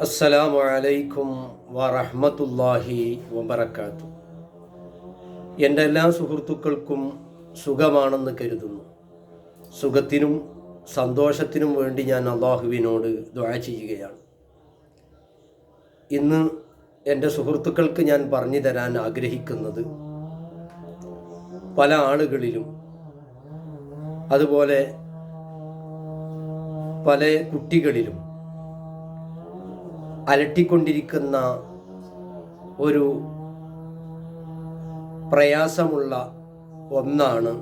അസ്സലാമു അലൈക്കും വറഹ്മത്തുള്ളാഹി വബർക്കാത്തു എന്റെ എല്ലാ സുഹൃത്തുക്കൾക്കും സുഖമാണെന്ന് കരുതുന്നു. സുഖത്തിനും സന്തോഷത്തിനും വേണ്ടി ഞാൻ അള്ളാഹുവിനോട് ദ്വാ ചെയ്യുകയാണ്. ഇന്ന് എന്റെ സുഹൃത്തുക്കൾക്ക് ഞാൻ പറഞ്ഞു തരാൻ ആഗ്രഹിക്കുന്നത് പല ആളുകളിലും അതുപോലെ പല കുട്ടികളിലും അലട്ടിക്കൊണ്ടിരിക്കുന്ന ഒരു പ്രയാസമുള്ള ഒന്നാണ്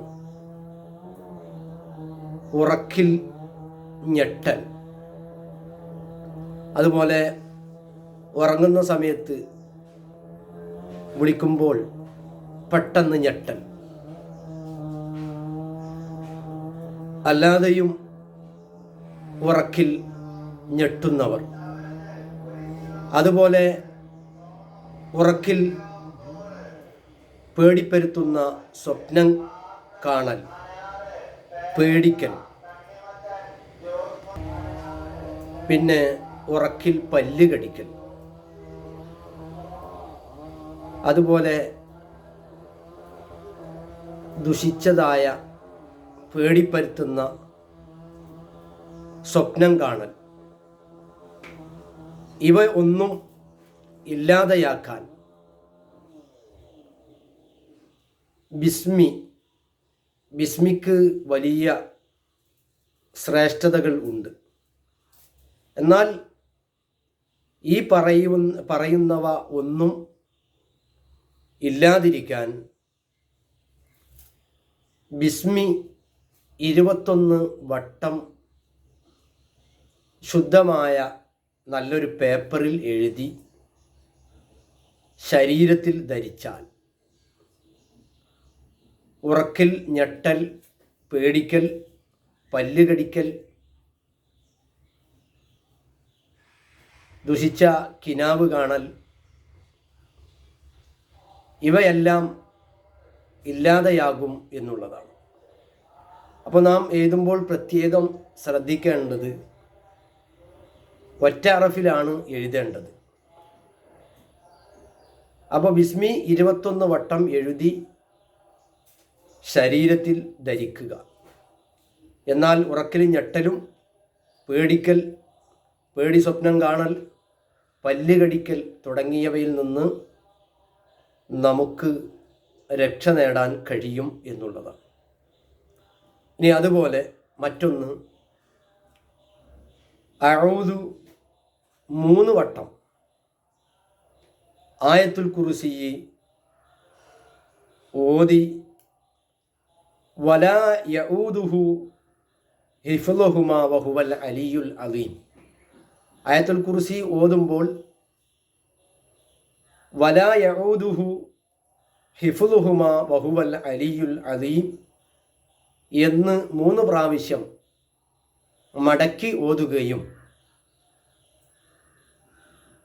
ഉറക്കിൽ ഞെട്ടൽ. അതുപോലെ ഉറങ്ങുന്ന സമയത്ത് വിളിക്കുമ്പോൾ പെട്ടെന്ന് ഞെട്ടൽ. അല്ലാതെയും ഉറക്കിൽ ഞെട്ടുന്നവർ. അതുപോലെ ഉറക്കിൽ പേടിപ്പരുത്തുന്ന സ്വപ്നം കാണൽ പേടിക്കൽ. പിന്നെ ഉറക്കിൽ പല്ല് കടിക്കൽ. അതുപോലെ ദുഷിച്ചതായ പേടിപ്പരുത്തുന്ന സ്വപ്നം കാണൽ. ഇവ ഒന്നും ഇല്ലാതെയാക്കാൻ. ബിസ്മി ബിസ്മിക്ക് വലിയ ശ്രേഷ്ഠതകൾ ഉണ്ട്. എന്നാൽ ഈ പറയുന്ന പറയുന്നവ ഒന്നും ഇല്ലാതിരിക്കാൻ ബിസ്മി ഇരുപത്തൊന്ന് വട്ടം ശുദ്ധമായ നല്ലൊരു പേപ്പറിൽ എഴുതി ശരീരത്തിൽ ധരിച്ചാൽ ഉറക്കൽ ഞെട്ടൽ പേടിക്കൽ പല്ലുകടിക്കൽ ദുഷിച്ച കിനാവ് കാണൽ ഇവയെല്ലാം ഇല്ലാതെയാകും എന്നുള്ളതാണ്. അപ്പോൾ നാം എഴുതുമ്പോൾ പ്രത്യേകം ശ്രദ്ധിക്കേണ്ടത് ഒറ്റ അറഫിലാണ് എഴുതേണ്ടത്. അപ്പോൾ ബിസ്മി ഇരുപത്തൊന്ന് വട്ടം എഴുതി ശരീരത്തിൽ ധരിക്കുക. എന്നാൽ ഉറക്കലും ഞെട്ടലും പേടിക്കൽ പേടി സ്വപ്നം കാണൽ പല്ലുകടിക്കൽ തുടങ്ങിയവയിൽ നിന്ന് നമുക്ക് രക്ഷ നേടാൻ കഴിയും എന്നുള്ളതാണ്. ഇനി അതുപോലെ മറ്റൊന്ന്. അഴൂതു മൂന്ന് വട്ടം. ആയത്തുൽ കുറിസി ഓതി വലാ യഊദുഹു ഹിഫ്ലുഹുമ വഹുവൽ അലിയുൽ അലീം ആയത്തുൽ കുറിസി ഓതുമ്പോൾ വലാ യഊദുഹു ഹിഫ്ലുഹുമ വഹുവൽ അലിയുൽ അലീം എന്ന് മൂന്ന് പ്രാവശ്യം മടക്കി ഓതുകയും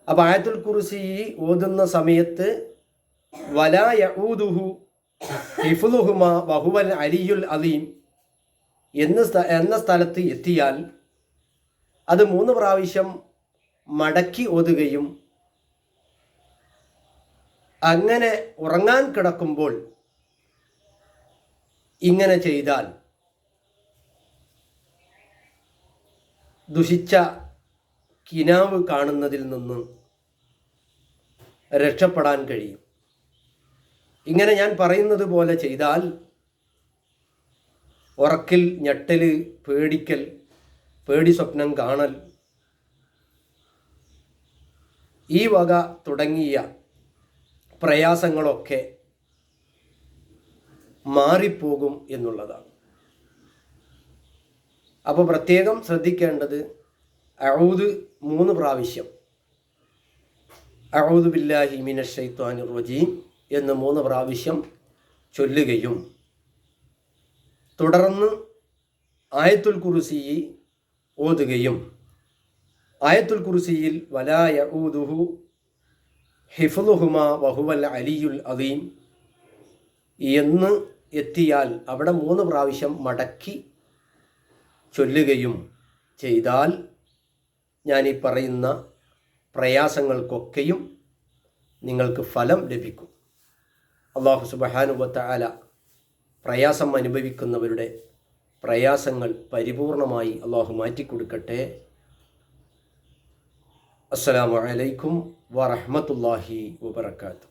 അപ്പോൾ ആയത്തുൽ കുറിസി ഓതുന്ന സമയത്ത് വലാ യഊദുഹു ഹിഫുലുഹുമ വഹുവൽ അലിയുൽ അലീം എന്ന സ്ഥലത്ത് എത്തിയാൽ അത് മൂന്ന് പ്രാവശ്യം മടക്കി ഓതുകയും അങ്ങനെ ഉറങ്ങാൻ കിടക്കുമ്പോൾ ഇങ്ങനെ ചെയ്താൽ ദുഷിച്ച കിനാവ് കാണുന്നതിൽ നിന്ന് രക്ഷപ്പെടാൻ കഴിയും. ഇങ്ങനെ ഞാൻ പറയുന്നത് പോലെ ചെയ്താൽ ഉറക്കിൽ ഞെട്ടൽ പേടിക്കൽ പേടി സ്വപ്നം കാണൽ ഈ വക തുടങ്ങിയ പ്രയാസങ്ങളൊക്കെ മാറിപ്പോകും എന്നുള്ളതാണ്. അപ്പോൾ പ്രത്യേകം ശ്രദ്ധിക്കേണ്ടത് അഊദ് മൂന്ന് പ്രാവശ്യം. അഹൂദുബില്ലാഹി ബില്ലാഹി മിനഷ് ഷൈത്വാനിർ റജീം എന്ന് മൂന്ന് പ്രാവശ്യം ചൊല്ലുകയും തുടർന്ന് ആയത്തുൽ കുറുസി ഓതുകയും ആയത്തുൽ കുറുസിയിൽ വലാ യഊദുഹു ഹിഫുലുഹുമാ വഹുവൽ അലിയുൽ അദീം എന്ന് എത്തിയാൽ അവിടെ മൂന്ന് പ്രാവശ്യം മടക്കി ചൊല്ലുകയും ചെയ്താൽ ഞാൻ ഈ പറയുന്ന പ്രയാസങ്ങൾക്കൊക്കെയും നിങ്ങൾക്ക് ഫലം ലഭിക്കും. അള്ളാഹു സുബഹാനുബത്ത ആല പ്രയാസം അനുഭവിക്കുന്നവരുടെ പ്രയാസങ്ങൾ പരിപൂർണമായി അള്ളാഹു മാറ്റിക്കൊടുക്കട്ടെ. അസ്സലാമു അലൈക്കും വറഹ്മത്തുള്ളാഹി വബറകാതുഹു.